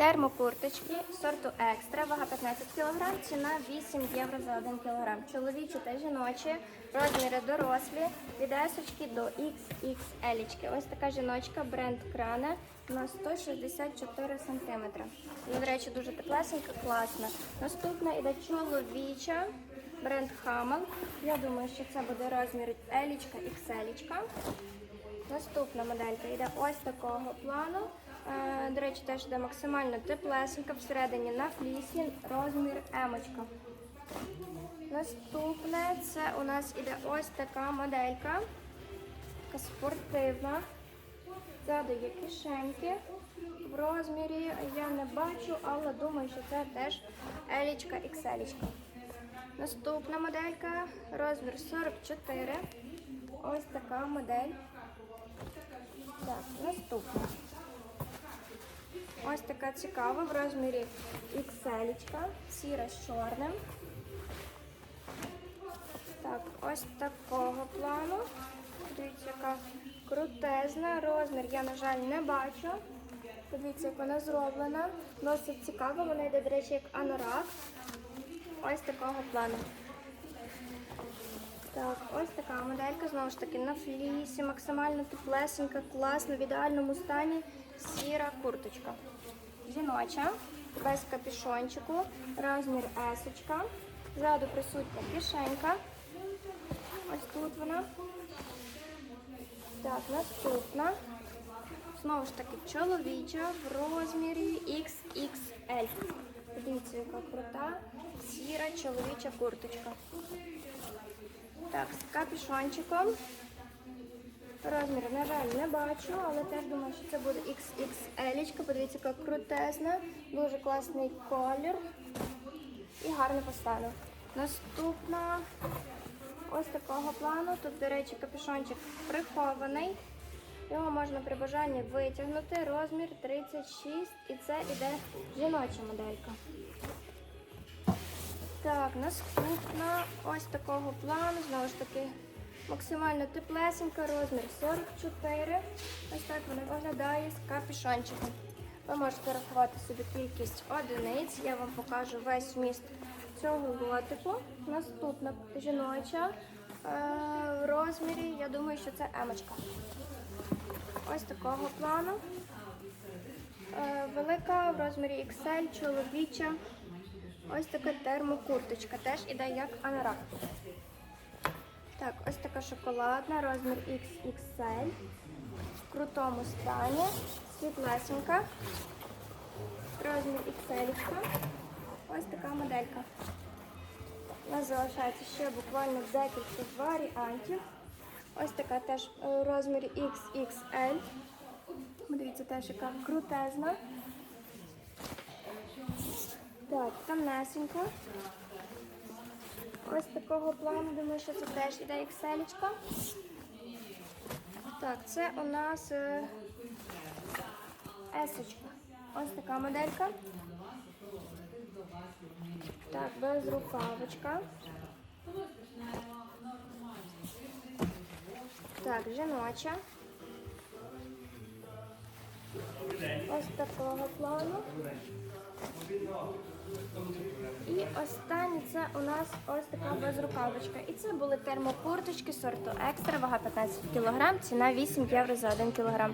Термокурточки сорту екстра, вага 15 кг, ціна 8 євро за 1 кг. Чоловічі та жіночі, розміри дорослі, від есочки до XXL. Ось така жіночка, бренд крана на 164 см. До речі, дуже теплесенька, класна. Наступна іде чоловіча, бренд Хамал. Я думаю, що це буде розмір елічка, XL. Наступна моделька йде ось такого плану. До речі, теж йде максимально теплесенька, всередині на флісі, розмір емочка. Наступне це у нас іде ось така моделька. Така спортивна. Ззаду є кишеньки. В розмірі я не бачу, але думаю, що це теж елічка XL. Наступна моделька, розмір 44. Ось така модель. Так, наступна. Ось така цікава в розмірі XL, сіра з чорним. Так, ось такого плану. Дивіться, яка крутезна. Розмір я, на жаль, не бачу. Подивіться, як вона зроблена. Досить цікаво, вона йде, до речі, як анорак. Ось такого плану. Так, ось така моделька, знову ж таки, на флісі, максимально теплесенька, класна, в ідеальному стані сіра курточка. Жіноча, без капюшончику, розмір есочка. Ззаду присутня кишенька. Ось тут вона. Так, наступна. Знову ж таки, чоловіча в розмірі XXL. Подивіться, яка крута, сіра чоловіча курточка. Так, з капюшончиком. Розмір, на жаль, не бачу, але теж думаю, що це буде XXL. Подивіться, яка крутезна, дуже класний колір і гарно поставлю. Наступна ось такого плану. Тут, до речі, капюшончик прихований. Його можна при бажанні витягнути. Розмір 36 і це іде жіноча моделька. Так, наступна ось такого плану, знову ж таки, максимально теплесенька, розмір 44. Ось так вона виглядає з капюшончиком. Ви можете рахувати собі кількість одиниць. Я вам покажу весь вміст цього лотику. Наступна жіноча е, в розмірі, я думаю, що це емочка. Ось такого плану. Е, велика в розмірі XL, чоловіча. Ось така термокурточка, теж іде як анорак. Так, ось така шоколадна, розмір XXL. В крутому стані. Світлесенька. Розмір XL. Ось така моделька. У нас залишається ще буквально декілька варіантів. Ось така теж у розмірі XXL. Дивіться, теж яка крутезна. Так, тамнесенька. Ось такого плану, думаю, що це теж іде Excel. Так, це у нас е, есочка. Ось така моделька. Так, без рукавочка. Так, жіноча. Ось такого плану. І останнє це у нас ось така безрукавочка. І це були термокурточки сорту екстра, вага 15 кг, ціна 8 євро за 1 кг.